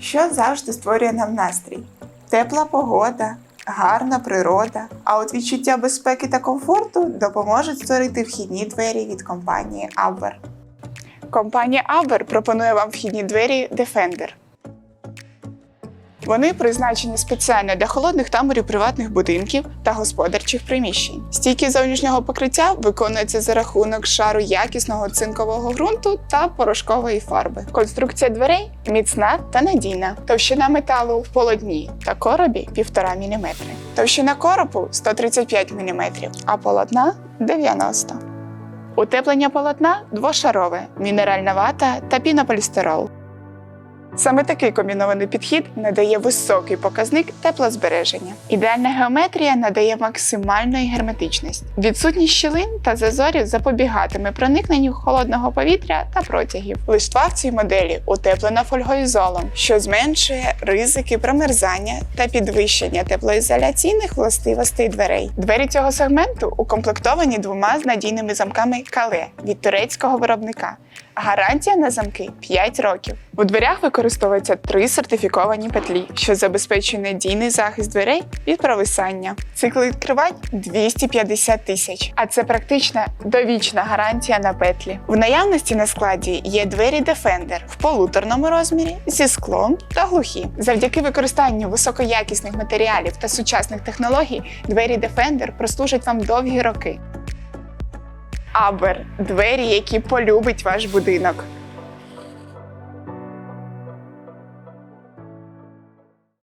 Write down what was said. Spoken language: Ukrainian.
Що завжди створює нам настрій? Тепла погода, гарна природа, а от відчуття безпеки та комфорту допоможуть створити вхідні двері від компанії Абер. Компанія Абер пропонує вам вхідні двері Defender. Вони призначені спеціально для холодних таморів приватних будинків та господарчих приміщень. Стійкість зовнішнього покриття виконується за рахунок шару якісного цинкового ґрунту та порошкової фарби. Конструкція дверей міцна та надійна. Товщина металу в полотні та коробі 1,5 мм. Товщина коропу 135 мм, а полотна 90 Утеплення полотна двошарове, мінеральна вата та пінополістирол. Саме такий комбінований підхід надає високий показник теплозбереження. Ідеальна геометрія надає максимальної герметичність. Відсутність щілин та зазорів запобігатиме проникненню холодного повітря та протягів. Лиштва в цій моделі утеплена фольгоізолом, що зменшує ризики промерзання та підвищення теплоізоляційних властивостей дверей. Двері цього сегменту укомплектовані двома з надійними замками кале від турецького виробника. Гарантія на замки 5 років. У дверях використовуються три сертифіковані петлі, що забезпечує надійний захист дверей від провисання. Цикл відкривань 250 тисяч, а це практична довічна гарантія на петлі. В наявності на складі є двері Defender в полуторному розмірі зі склом та глухі. Завдяки використанню високоякісних матеріалів та сучасних технологій двері Defender прослужать вам довгі роки. Абер двері, які полюбить ваш будинок.